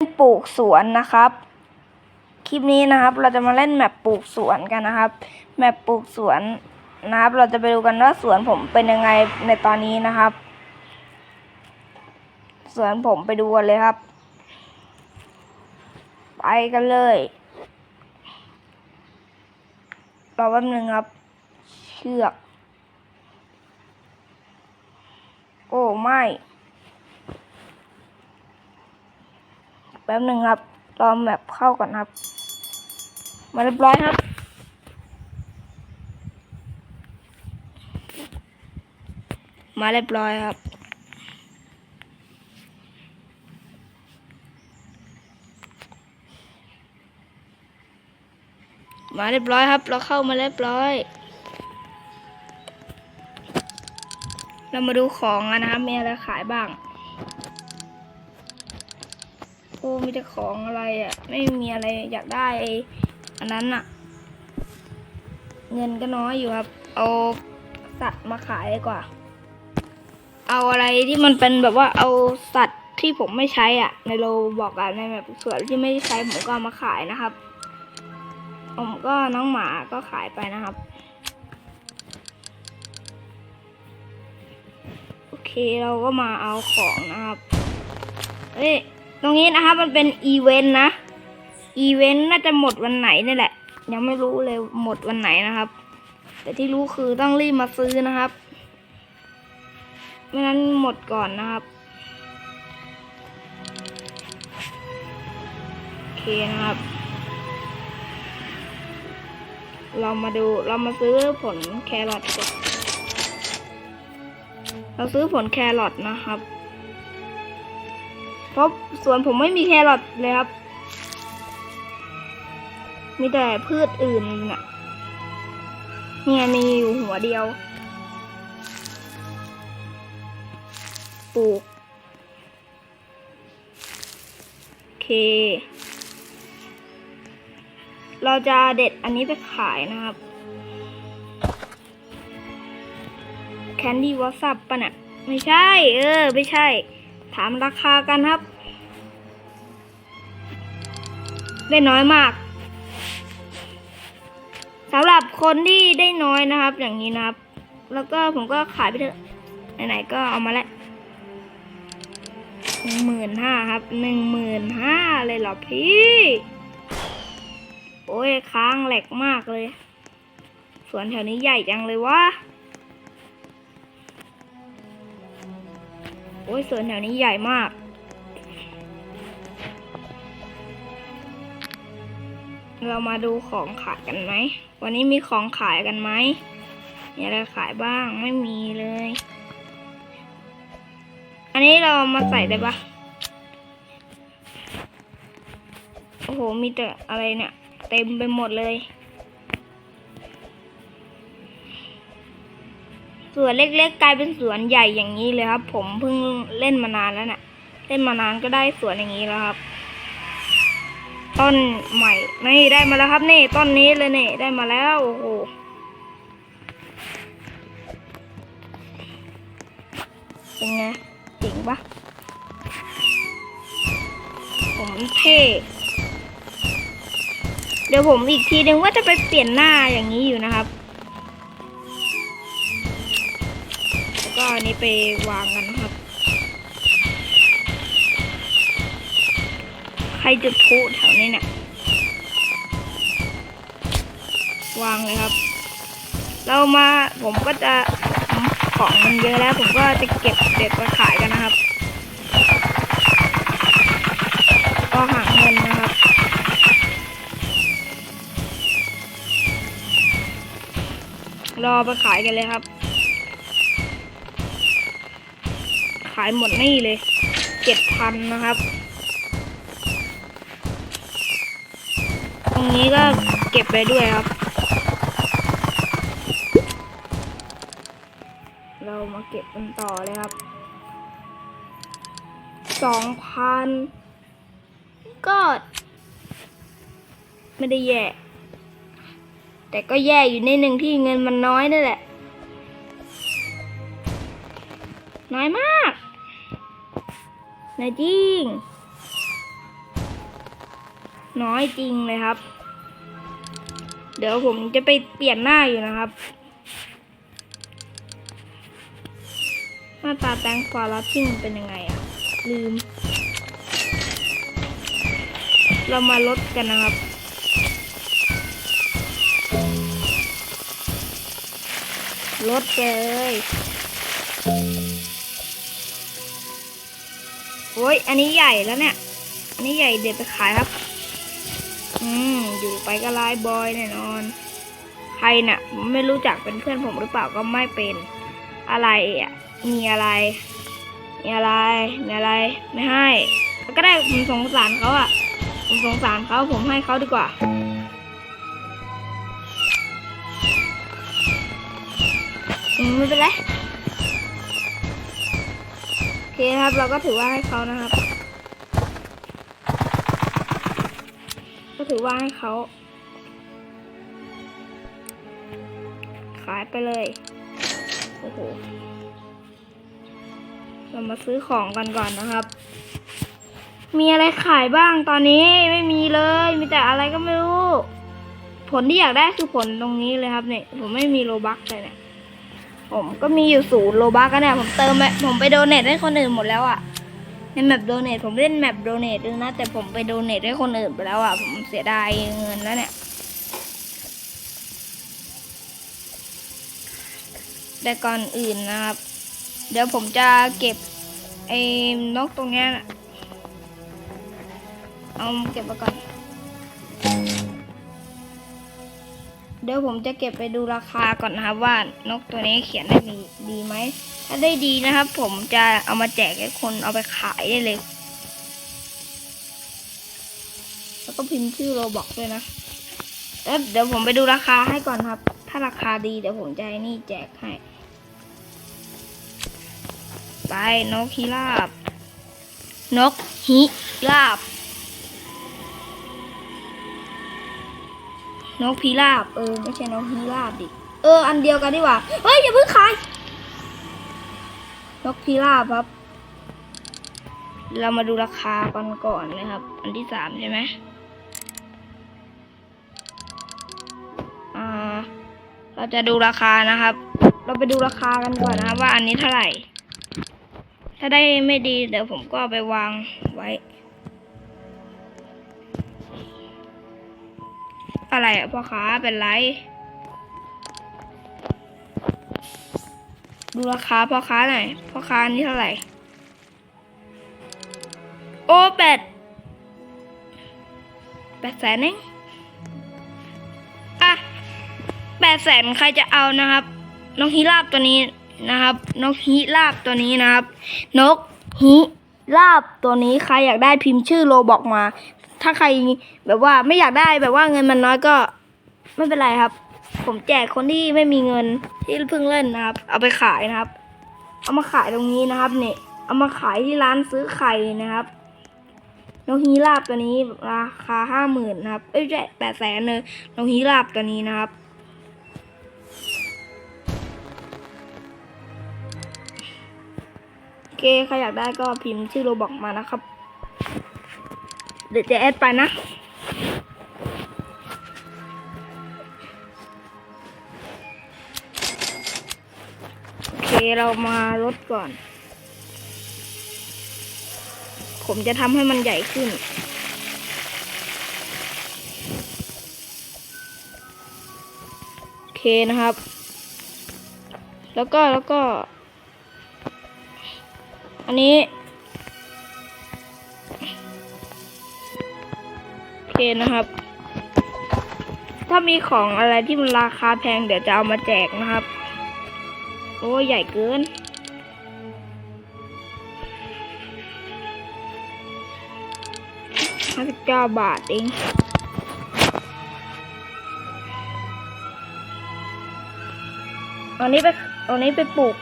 ปลูกสวนนะครับ คลิปนี้นะครับ เราจะมาเล่นแมปปลูกสวนกันนะครับ แมปปลูกสวนนะครับ เราจะไปดูกันว่าสวนผมเป็นยังไงในตอนนี้นะครับ สวนผมไปดูกันเลยครับ ไปกันเลยรอแป๊บนึงครับ เชือก โอ้ไม่ แป๊บหนึ่งครับรอแมปเข้าก่อนครับ มาเรียบร้อยครับ มาเรียบร้อยครับมาเรียบร้อยครับ เราเข้ามาเรียบร้อย เรามาดูของกันนะครับมีอะไรขายบ้าง มีแต่ของอะไรอะ ไม่มีอะไรอยากได้อันนั้นอะ เงินก็น้อยอยู่ครับ เอาสัตว์มาขายดีกว่า เอาอะไรที่มันเป็นแบบว่าเอาสัตว์ที่ผมไม่ใช้อะ ในโลบอกอะในแบบส่วนที่ไม่ใช้ผมก็มาขายนะครับ ผมก็น้องหมาก็ขายไปนะครับโอเคเราก็มาเอาของนะครับ เอ้ย ตรงนี้นะครับมันเป็นอีเวนต์นะ อีเวนต์น่าจะหมดวันไหนนี่แหละ ยังไม่รู้เลยหมดวันไหนนะครับ แต่ที่รู้คือต้องรีบมาซื้อนะครับ ไม่นั้นหมดก่อนนะครับ โอเคนะครับ เรามาดูเรามาซื้อผลแครอทก่อนเราซื้อผลแครอทนะครับ ราะสวนผมไม่มีแครอทเลยครับ มีแต่พืชอื่นน่ะเนี่ยมีอยู่หัวเดียว ปลูก โอเค เราจะเด็ดอันนี้ไปขายนะครับ แคนดี้วอ s ซับปะเนี่ยไม่ใช่ เออ ไม่ใช่ ถามราคากันครับ ได้น้อยมากสำหรับคนที่ได้น้อยนะครับ อย่างนี้นะครับ แล้วก็ผมก็ขายไปเถอะไหนๆก็เอามาแล้วหนึ่งหมื่นห้าครับหนึ่งหมื่นห้าเลยเหรอพี่ โอ้ยค้างแหลกมากเลย สวนแถวนี้ใหญ่จังเลยวะโอ้ยสวนแถวนี้ใหญ่มาก เรามาดูของขายกันไหม วันนี้มีของขายกันไหมมีอะไรขายบ้างไม่มีเลย อันนี้เรามาใส่ได้ปะโอ้โห มีแต่อะไรเนี่ย เต็มไปหมดเลย สวนเล็กๆ กลายเป็นสวนใหญ่อย่างนี้เลยครับ ผมเพิ่งเล่นมานานแล้วนะ่ะ เล่นมานานก็ได้สวนอย่างนี้แล้วครับ ต้นใหม่นี่ได้มาแล้วครับนี่ต้นนี้เลยนี่ได้มาแล้วโอ้โหเป็นไงเจ๋งปะผมเท่เดี๋ยวผมอีกทีนึงว่าจะไปเปลี่ยนหน้าอย่างนี้อยู่นะครับ แล้วก็อันนี้ไปวางกันนะครับ ใค รจุดพลุแถวนี้เนี่ยวางเลยครับ เรามาผมก็จะของมันเยอะแล้ว ผมก็จะเก็บเด็ดมาขายกันนะครับ ก็หาเงินนะครับ รอไปขายกันเลยครับ ขายหมดนี่เลยเจ็ดพันนะครับ รงนี้ก็เก็บไปด้วยครับ เรามาเก็บกันต่อเลยครับ สองพันก็ ไม่ได้แย่ แต่ก็แย่อยู่ในหนึ่งที่เงินมันน้อยนั่นแหละ น้อยมากน้อยจริง น้อยจริงเลยครับ เดี๋ยวผมจะไปเปลี่ยนหน้าอยู่นะครับ หน้าตาแตงกวาลัดที่มันเป็นยังไงอะลืม เรามาลดกันนะครับลดไปเลยโอ้ย อันนี้ใหญ่แล้วเนี่ย อันนี้ใหญ่เด็ดไปขายครับ อืม อยู่ไปก็ไลฟ์บอยแน่นอน ใครน่ะ ไม่รู้จักเป็นเพื่อนผมหรือเปล่าก็ไม่เป็น อะไรอะ มีอะไร มีอะไร มีอะไร ไม่ให้ ก็ได้ผมสงสารเขาอะ ผมสงสารเขาผมให้เขาดีกว่าอืมไม่เป็นไรโอเคครับ เราก็ถือว่าให้เขานะครับ ถือว่าให้เขาขายไปเลย โอ้โห เรามาซื้อของกันก่อนนะครับ มีอะไรขายบ้างตอนนี้ไม่มีเลย มีแต่อะไรก็ไม่รู้ ผลที่อยากได้คือผลตรงนี้เลยครับเนี่ย ผมไม่มีโลบักเลยเนี่ย ผมก็มีอยู่ศูนย์โลบักกันเนี่ย ผมเติมไปผมไปโดเนทให้คนอื่นหมดแล้วอะ่ะ ในแมปโดเนทผมเล่นแมปโดเนทด้วยนะ แต่ผมไปโดเนทให้คนอื่นไปแล้วอะ ผมเสียดายเงินแล้วเนี่ย แต่ก่อนอื่นนะครับ เดี๋ยวผมจะเก็บไอ้นกตรงเนี้ยน่ะเอาเก็บไปก่อน ดี๋ยวผมจะเก็บไปดูราคาก่อนนะครับว่านกตัวนี้เขียนได้ดีดีไหม ถ้าได้ดีนะครับ ผมจะเอามาแจกให้คนเอาไปขายได้เลย แล้วก็พิมพ์ชื่อโรบอกด้วยนะแล้วเดี๋ยวผมไปดูราคาให้ก่อนครับ ถ้าราคาดีเดี๋ยวผมจะให้นี่แจกให้ ไปนกฮิราบ นกฮิราบ นกพิราบ เออ ไม่ใช่นกฮิราบดิ เออ อันเดียวกันดีกว่า เฮ้ย อย่าเพิ่งขาย นกพิราบครับ เรามาดูราคากันก่อนนะครับ อันที่สามใช่ไหมอ่า เราจะดูราคานะครับ เราไปดูราคากันก่อนนะครับ ว่าอันนี้เท่าไหร่ ถ้าได้ไม่ดีเดี๋ยวผมก็ไปวางไว้ อะไรอะพ่อค้าเป็นไร ดูราคาพ่อค้าหน่อยพ่อค้านนี้เท่าไหร่ โอ้แปดแปดแสนเองอะแปดแสนใครจะเอานะครับนกฮิราบตัวนี้นะครับ นกฮิราบตัวนี้นะครับ นกฮิราบตัวนี้ใครอยากได้พิมพ์ชื่อโลบอกมา ถ้าใครแบบว่าไม่อยากได้แบบว่าเงินมันน้อยก็ไม่เป็นไรครับ ผมแจกคนที่ไม่มีเงินที่เพิ่งเล่นนะครับ เอาไปขายนะครับ เอามาขายตรงนี้นะครับเนี่ยเอามาขายที่ร้านซื้อไข่นะครับนกฮีราบตัวนี้ราคาห้าหมื่นนะครับเอ้ยไม่ใช่แปดแสนเลยนกฮีราบตัวนี้นะครับโอเคใครอยากได้ก็พิมพ์ชื่อโรบอกมานะครับ เดี๋ยวจะแอดไปนะ โอเคเรามาลดก่อน ผมจะทำให้มันใหญ่ขึ้นโอเคนะครับ แล้วก็แล้วก็ อันนี้ เคนะครับ ถ้ามีของอะไรที่มันราคาแพงเดี๋ยวจะเอามาแจกนะครับ โอ้ใหญ่เกิน ห้าสิบเก้าบาทเองเอานี้ไปเอานี้ไปปลูก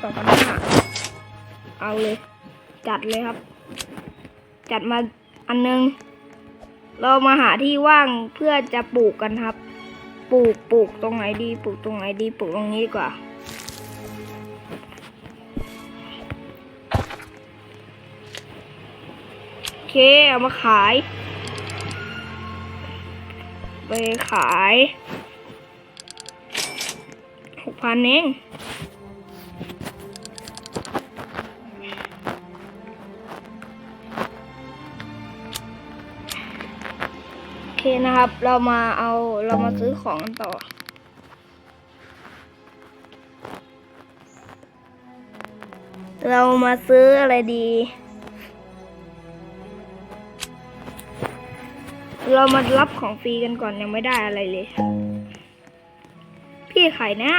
สองพันห้าเอาเลย จัดเลยครับ จัดมาอันนึง เรามาหาที่ว่างเพื่อจะปลูกกันครับ ปลูกปลูกตรงไหนดี ปลูกตรงไหนดี ปลูกตรงนี้ดีกว่า โอเค เอามาขาย ไปขายหกพันเอง เคนะครับ เรามาเอาเรามาซื้อของกันต่อ เรามาซื้ออะไรดี เรามารับของฟรีกันก่อนยังไม่ได้อะไรเลย พี่ไขายนะ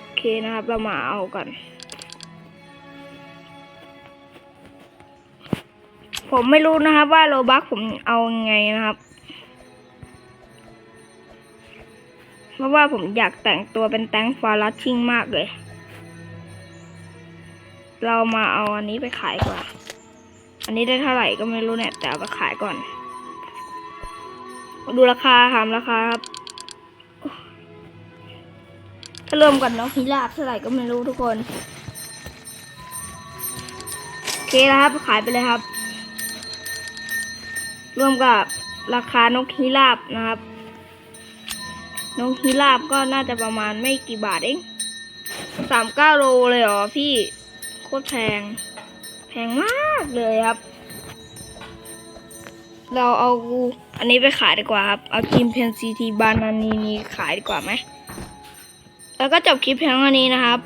โอเคนะครับ เรามาเอาก่อน ผมไม่รู้นะครับว่าโลบักผมเอาไงนะครับ เพราะว่าผมอยากแต่งตัวเป็นแตงฟารัชชิ่งมากเลย เรามาเอาอันนี้ไปขายกว่าอันนี้ได้เท่าไหร่ก็ไม่รู้เนี่ยแต่เอาไปขายก่อน ดูราคาถามราคาครับ ถ้ารวมกันน้องฮิราบเท่าไหร่ก็ไม่รู้ทุกคน โอเคแล้วครับ ขายไปเลยครับ รวมกับราคานกฮิราบนะครับ นกฮิราบก็น่าจะประมาณไม่กี่บาทเองสามเก้าโลเลยเหรอพี่โคตรแพง แพงมากเลยครับ เราเอาอันนี้ไปขายดีกว่าครับ เอาจิมเพนซีทีบานานีนีขายดีกว่าไหม แล้วก็จบคลิปเพียงเท่านี้นะครับ